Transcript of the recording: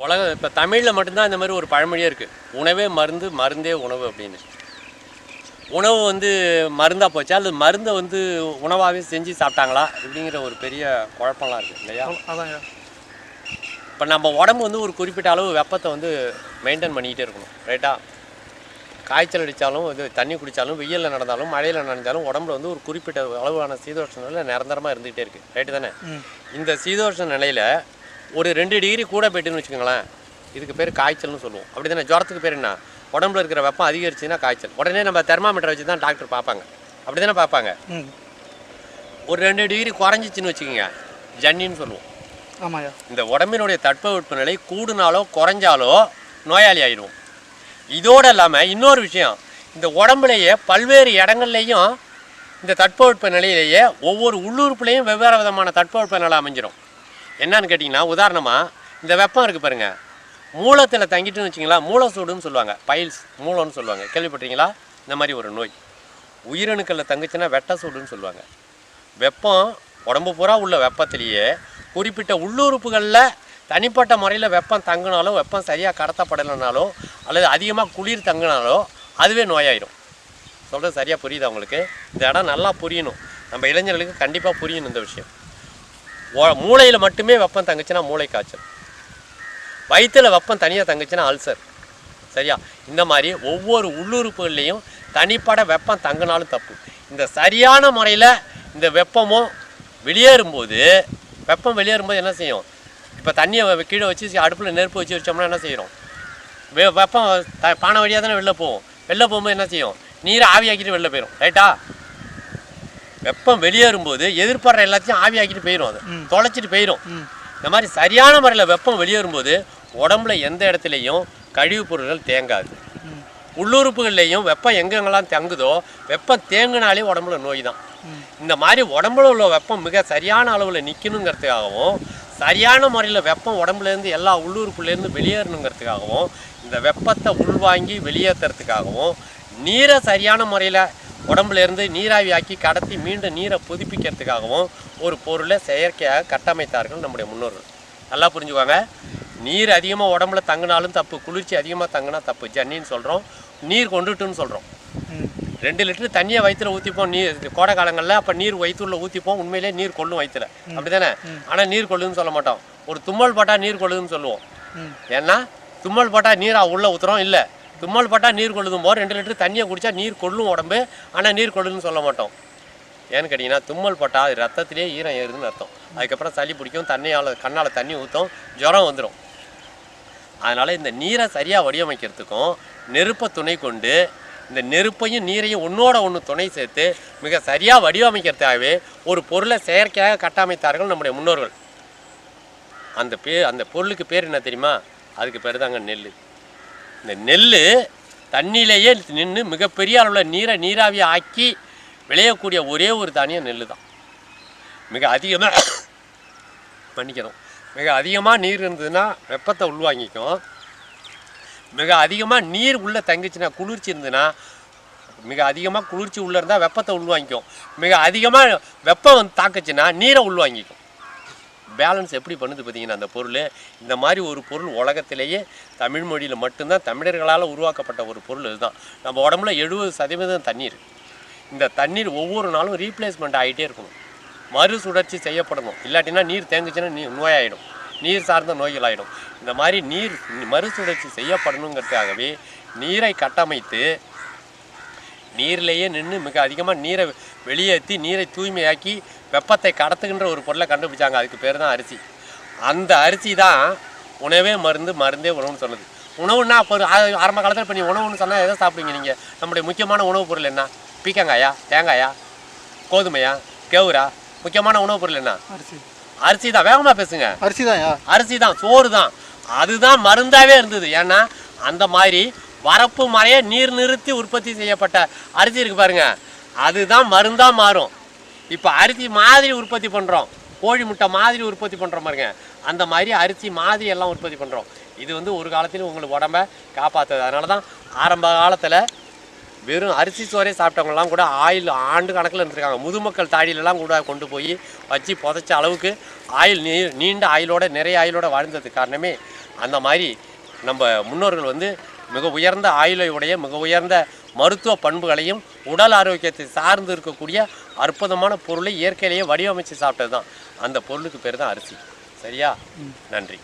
உலக இப்போ தமிழில் மட்டும்தான் இந்த மாதிரி ஒரு பழமொழியே இருக்குது உணவே மருந்து மருந்தே உணவு அப்படின்னு. உணவு வந்து மருந்தாக போச்சா? அல்லது மருந்தை வந்து உணவாகவே செஞ்சு சாப்பிட்டாங்களா? இப்படிங்கிற ஒரு பெரிய குழப்பம்லாம் இருக்குது இல்லையா? இப்போ நம்ம உடம்பு வந்து ஒரு குறிப்பிட்ட அளவு வெப்பத்தை வந்து மெயின்டைன் பண்ணிக்கிட்டே இருக்கணும் ரைட்டா காய்ச்சல் அடித்தாலும் இது தண்ணி குடித்தாலும் வெயிலில் நடந்தாலும் மழையில் நடந்தாலும் உடம்புல வந்து ஒரு குறிப்பிட்ட அளவான சீதோஷ்ண நிலை நிரந்தரமாக இருந்துகிட்டே இருக்குது ரைட்டு தானே? இந்த சீதோஷ்ண நிலையில் ஒரு ரெண்டு டிகிரி கூட போயிட்டுன்னு வச்சுக்கோங்களேன். இதுக்கு பேர் காய்ச்சல்னு சொல்லுவோம். அப்படி தானே ஜுரத்துக்கு பேர் என்ன? உடம்புல இருக்கிற வெப்பம் அதிகரிச்சுன்னா காய்ச்சல். உடனே நம்ம தெர்மாமீட்டர் வச்சு தான் டாக்டர் பார்ப்பாங்க. அப்படி தானே பார்ப்பாங்க ஒரு ரெண்டு டிகிரி குறைஞ்சிச்சின்னு வச்சுக்கோங்க. ஜன்னின்னு சொல்லுவோம். ஆமாய்யா. இந்த உடம்பினுடைய தட்பவெப்பநிலை கூடுனாலோ குறைஞ்சாலோ நோயாளி ஆயிடுவோம். இதோடு இல்லாமல் இன்னொரு விஷயம். இந்த உடம்புலையே பல்வேறு இடங்கள்லையும் இந்த தட்பவெப்ப நிலையிலேயே ஒவ்வொரு உள்ளுறுப்புலையும் வெவ்வேறு விதமான தட்பவெப்ப நிலை அமைஞ்சிரும். என்னன்னு கேட்டிங்கன்னா உதாரணமாக இந்த வெப்பம் இருக்குது பாருங்கள் மூலத்தில் தங்கிட்டுன்னு வச்சிங்களா மூலசூடுன்னு சொல்லுவாங்க. பைல்ஸ் மூலம்னு சொல்லுவாங்க. கேள்விப்பட்டீங்களா இந்த மாதிரி ஒரு நோய். உயிரணுக்களில் தங்குச்சுன்னா வெட்ட சூடுன்னு சொல்லுவாங்க. வெப்பம் உடம்பு பூரா உள்ள வெப்பத்திலேயே குறிப்பிட்ட உள்ளுறுப்புகளில் தனிப்பட்ட முறையில் வெப்பம் தங்கினாலோ வெப்பம் சரியாக கடத்தப்படலைனாலோ அல்லது அதிகமாக குளிர் தங்கினாலோ அதுவே நோயாயிரும். சொல்கிறது சரியாக புரியுது அவங்களுக்கு இந்த இடம் நல்லா புரியணும். நம்ம இளைஞர்களுக்கு கண்டிப்பாக புரியணும் இந்த விஷயம். மூளையில் மட்டுமே வெப்பம் தங்குச்சுன்னா மூளை காய்ச்சல். வயிற்றில் வெப்பம் தனியாக தங்குச்சுன்னா அல்சர் சரியா? இந்த மாதிரி ஒவ்வொரு உள்ளுறுப்புகள்லேயும் தனிப்பட வெப்பம் தங்கினாலும் தப்பு. இந்த சரியான முறையில் இந்த வெப்பமும் வெளியேறும்போது வெப்பம் வெளியேறும்போது என்ன செய்யும்? இப்போ தண்ணியை கீழே வச்சு அடுப்பில் நெருப்பு வச்சு வச்சோம்னா என்ன செய்கிறோம் வெ வெப்பம் த பானை வழியாக தானே வெளில போகும் வெளில போகும்போது என்ன செய்யும்? நீரை ஆவியாக்கிட்டு வெளில போயிடும் ரைட்டா வெப்பம் வெளியேறும்போது எதிர்பார்ற எல்லாத்தையும் ஆவியாக்கிட்டு போயிடும் அது. தொலைச்சிட்டு போயிடும் இந்த மாதிரி சரியான முறையில் வெப்பம் வெளியேறும்போது உடம்புல எந்த இடத்துலையும் கழிவுப் பொருட்கள் தேங்காது. உள்ளுறுப்புகள்லையும் வெப்பம் எங்கெங்கெல்லாம் தங்குதோ வெப்பம் தேங்கினாலே உடம்புல நோய் தான். இந்த மாதிரி உடம்புல உள்ள வெப்பம் மிக சரியான அளவில் நிற்கணுங்கிறதுக்காகவும் சரியான முறையில் வெப்பம் உடம்புலேருந்து எல்லா உள்ளுறுப்புலேருந்து வெளியேறணுங்கிறதுக்காகவும் இந்த வெப்பத்தை உள்வாங்கி வெளியேற்றுறதுக்காகவும் நீரை சரியான முறையில் உடம்புலேருந்து நீராவியாக்கி கடத்தி மீண்டும் நீரை புதுப்பிக்கிறதுக்காகவும் ஒரு பொருளை செயற்கையாக கட்டமைத்தார்கள் நம்முடைய முன்னோர்கள். நல்லா புரிஞ்சுக்கோங்க. நீர் அதிகமாக உடம்புல தங்கினாலும் தப்பு குளிர்ச்சி அதிகமாக தங்கினா தப்பு. ஜன்னின்னு சொல்கிறோம் நீர் கொண்டுட்டுன்னு சொல்கிறோம் ரெண்டு லிட்டர் தண்ணியை வயிற்றுல ஊற்றிப்போம் நீர் கோடை காலங்களில் அப்போ நீர் வயிற்றுள்ள ஊற்றிப்போம் உண்மையிலே நீர் கொள்ளும் வயிற்றுல அப்படி தானே ஆனால் நீர் கொள்ளுன்னு சொல்ல மாட்டோம். ஒரு தும்மல் பட்டா நீர் கொள்ளுதுன்னு சொல்லுவோம். ஏன்னா தும்மல் பட்டா நீரா உள்ளே ஊற்றுறோம் இல்லை. தும்மல் பட்டால் நீர் கொள்ளுதும் போது ரெண்டு லிட்டர் தண்ணியை குடித்தா நீர் கொள்ளும் உடம்பு ஆனால் நீர் கொள்ளுன்னு சொல்ல மாட்டோம். ஏன்னு கேட்டிங்கன்னா தும்மல் பட்டால் அது ரத்தத்திலே ஈரம் ஏறுதுன்னு அர்த்தம். அதுக்கப்புறம் சளி பிடிக்கும் தண்ணியால் கண்ணால் தண்ணி ஊற்றும் ஜுரம் வந்துடும் அதனால் இந்த நீரை சரியாக வடிவமைக்கிறதுக்கும் நெருப்பை துணை கொண்டு இந்த நெருப்பையும் நீரையும் ஒன்றோட ஒன்று துணை சேர்த்து மிக சரியாக வடிவமைக்கிறதுக்காகவே ஒரு பொருளை செயற்கையாக கட்டமைத்தார்கள் நம்முடைய முன்னோர்கள். அந்த பே அந்த பொருளுக்கு பேர் என்ன தெரியுமா? அதுக்கு பேர் தாங்க நெல். இந்த நெல் தண்ணியிலேயே நின்று மிகப்பெரிய அளவில் நீரை நீராவி ஆக்கி விளையக்கூடிய ஒரே ஒரு தானியம் நெல் தான் மிக அதிகமாக மன்னிக்கணும். மிக அதிகமாக நீர் இருந்ததுன்னா வெப்பத்தை உள்வாங்கிக்கும். மிக அதிகமாக நீர் உள்ளே தங்கிச்சுன்னா குளிர்ச்சி இருந்ததுன்னா மிக அதிகமாக குளிர்ச்சி உள்ளே இருந்தால் வெப்பத்தை உள்வாங்கிக்கும். மிக அதிகமாக வெப்பம் வந்து தாக்குச்சுன்னா நீரை உள்வாங்கிக்கும். பேலன்ஸ் எப்படி பண்ணுது பார்த்தீங்கன்னா அந்த பொருள் இந்த மாதிரி ஒரு பொருள் உலகத்திலேயே தமிழ் மொழியில் மட்டும்தான் தமிழர்களால் உருவாக்கப்பட்ட ஒரு பொருள் இதுதான் நம்ம உடம்புல எழுபது சதவீதம் தண்ணீர். இந்த தண்ணீர் ஒவ்வொரு நாளும் ரீப்ளேஸ்மெண்ட் ஆகிட்டே இருக்கணும். மறுசுழற்சி செய்யப்படணும். இல்லாட்டினா நீர் தேங்குச்சுன்னா நீ நோயாயிடும். நீர் சார்ந்த நோய்கள் ஆகிடும் இந்த மாதிரி நீர் மறுசுழற்சி செய்யப்படணுங்கிறதுக்காகவே நீரை கட்டமைத்து நீர்லேயே நின்று மிக அதிகமாக நீரை வெளியேற்றி நீரை தூய்மையாக்கி வெப்பத்தை கடத்துகின்ற ஒரு பொருளை கண்டுபிடிச்சாங்க. அதுக்கு பேர் தான் அரிசி. அந்த அரிசி தான் உணவே மருந்து மருந்தே உணவுன்னு சொன்னது. உணவுன்னா ஆ- ஆரம்ப காலத்தில் இப்போ நீ உணவுன்னு சொன்னால் எதை சாப்பிடுவீங்க நீங்கள் நம்முடைய முக்கியமான உணவுப் பொருள் என்ன? பீக்கங்காயா? தேங்காயா? கோதுமையா? கேவுரா? முக்கியமான உணவுப் பொருள் என்ன? அரிசி. அரிசி தான். வேகமாக பேசுங்க. அரிசி தான்யா அரிசி தான். சோறு தான். அதுதான் மருந்தாவே இருந்தது. ஏன்னா அந்த மாதிரி வரப்பு மறைய நீர் நிறுத்தி உற்பத்தி செய்யப்பட்ட அரிசி இருக்கு பாருங்க. அதுதான் மருந்தா மாறும். இப்போ அரிசி மாதிரி உற்பத்தி பண்ணுறோம் கோழி முட்டை மாதிரி உற்பத்தி பண்ணுறோம் பாருங்க. அந்த மாதிரி அரிசி மாதிரி எல்லாம் உற்பத்தி பண்ணுறோம் இது வந்து ஒரு காலத்திலும் உங்களுக்கு உடம்ப காப்பாற்றுது அதனால தான் ஆரம்ப காலத்தில் வெறும் அரிசி சோறே சாப்பிட்டவங்கலாம் கூட ஆயில் ஆண்டு கணக்கில் இருந்திருக்காங்க. முதுமக்கள் தாடியிலலாம் கூட கொண்டு போய் வச்சு புதைச்ச அளவுக்கு ஆயில் நீ நீண்ட ஆயிலோட நிறைய ஆயிலோட வாழ்ந்ததுக்கு காரணமே அந்த மாதிரி நம்ம முன்னோர்கள் வந்து மிக உயர்ந்த ஆயுளை உடைய மிக உயர்ந்த மருத்துவ பண்புகளையும் உடல் ஆரோக்கியத்தை சார்ந்து இருக்கக்கூடிய அற்புதமான பொருளை இயற்கையிலேயே வடிவமைச்சு சாப்பிட்டது தான் அந்த பொருளுக்கு பேர் தான் அரிசி. சரியா? நன்றி.